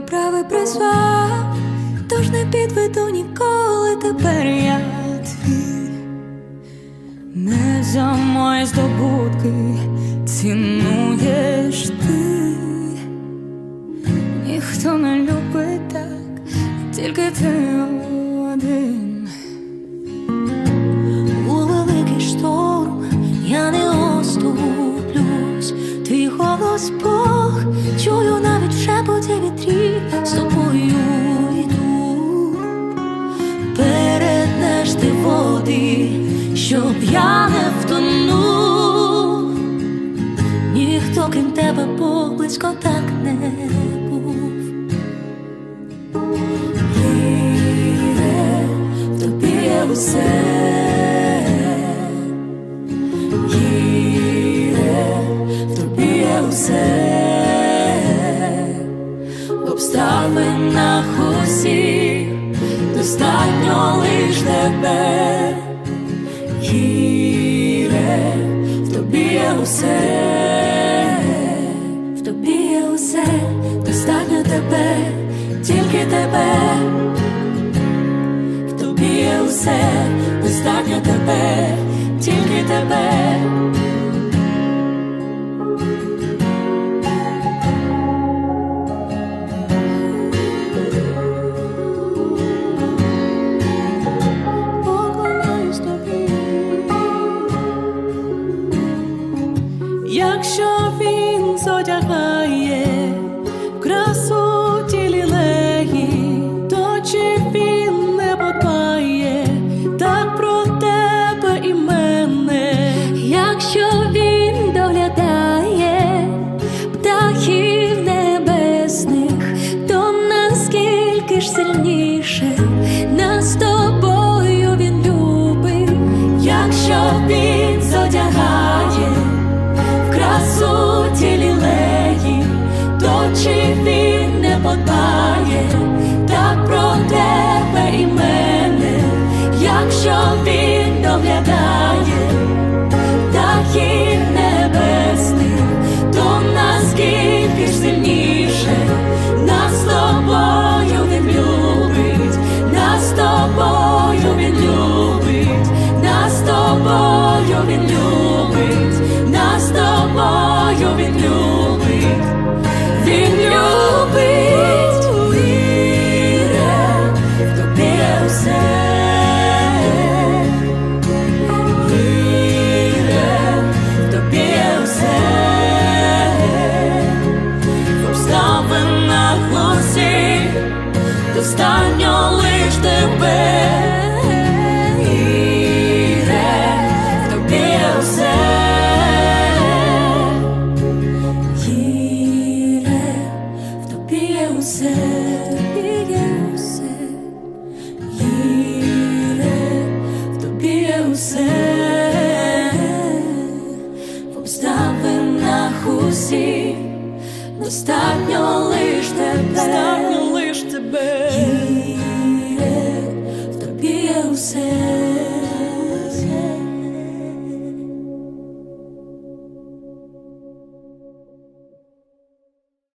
поправи призвав, тож не підведу ніколи тепер я твій. Не за мої здобутки цінуєш ти, ніхто не любить так, тільки ти один. У великий шторм я не оступлюсь, твій голос навіть в шепоті вітрів, з тобою йду, перетнеш ти води, щоб я не втонув, ніхто крім тебе Бог близько так не був. Віре, в тобі є усе. Віре, в тобі. Обставинах усіх. Достатньо лиш тебе. Гіре, в тобі є усе, в тобі є усе, достатньо тебе, тільки тебе, в тобі є усе, достатньо тебе, тільки тебе. Він зодягає подбає так про тебе і мене, якщо він доглядає в обставинах усіх достатньо лиш тебе. Віре, в тобі все. Віре, в тобі усе, в усе. Усіх достатньо лиш тебе. Достатньо лиш тебе. є, в тобі є усе.